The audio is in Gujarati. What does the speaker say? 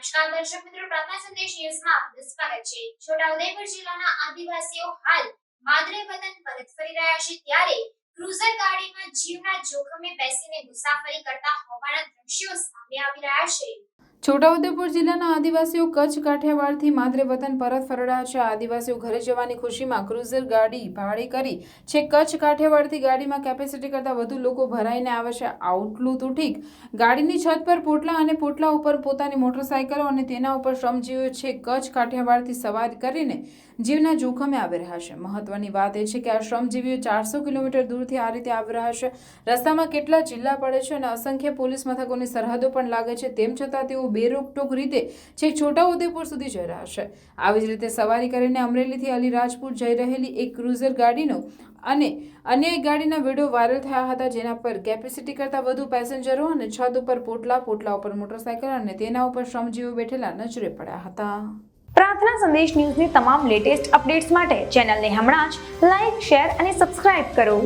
નમસ્કાર દર્શક મિત્રો પ્રાર્થના સંદેશ ન્યૂઝમાં આપનું સ્વાગત છે. છોટાઉદેપુર જિલ્લાના આદિવાસીઓ હાલ માદરે વતન પરત ફરી રહ્યા છે. ત્યારે ક્રુઝર ગાડીમાં જીવના જોખમે બેસીને મુસાફરી કરતા હોવાના દ્રશ્યો સામે આવી રહ્યા છે. છોટાઉદેપુર જિલ્લાના આદિવાસીઓ કચ્છ, કાઠિયાવાડથી માદરે વતન પરત ફરડા છે. આદિવાસીઓ ઘરે જવાની ખુશીમાં ક્રુઝર ગાડી ભાડે કરી છે. કચ્છ, કાઠિયાવાડથી ગાડીમાં કેપેસિટી કરતાં વધુ લોકો ભરાઈને આવે છે. આઉટલું તો ઠીક. ગાડીની છત પર પોટલા અને પોટલા ઉપર પોતાની મોટરસાયકલો અને તેના ઉપર શ્રમજીવીઓ છે. કચ્છ, કાઠિયાવાડથી સવાર કરીને જીવના જોખમે આવી રહ્યા છે. મહત્વની વાત એ છે કે આ શ્રમજીવીઓ ચારસો કિલોમીટર દૂરથી આ રીતે આવી રહ્યા છે. રસ્તામાં કેટલા જિલ્લા પડે છે અને અસંખ્ય પોલીસ મથકોની સરહદો પણ લાગે છે. તેમ છતાં તેઓ બેરોકટોક રીતે છેક છોટાઉદેપુર સુધી જઈ રહ્યા છે. આવી જ રીતે સવારી કરીને અમરેલીથી અલીરાજપુર જઈ રહેલી એક ક્રુઝર ગાડીનો અને અન્ય એક ગાડીના વીડિયો વાયરલ થયા હતા જેના પર કેપેસિટી કરતાં વધુ પેસેન્જરો અને છત ઉપર પોટલા પોટલા ઉપર મોટરસાયકલ અને તેના ઉપર શ્રમજીવીઓ બેઠેલા નજરે પડ્યા હતા. પ્રાર્થના સંદેશ ન્યૂઝની તમામ લેટેસ્ટ અપડેટ્સ માટે ચેનલને હમણાં જ લાઇક શેર અને સબસ્ક્રાઇબ કરો.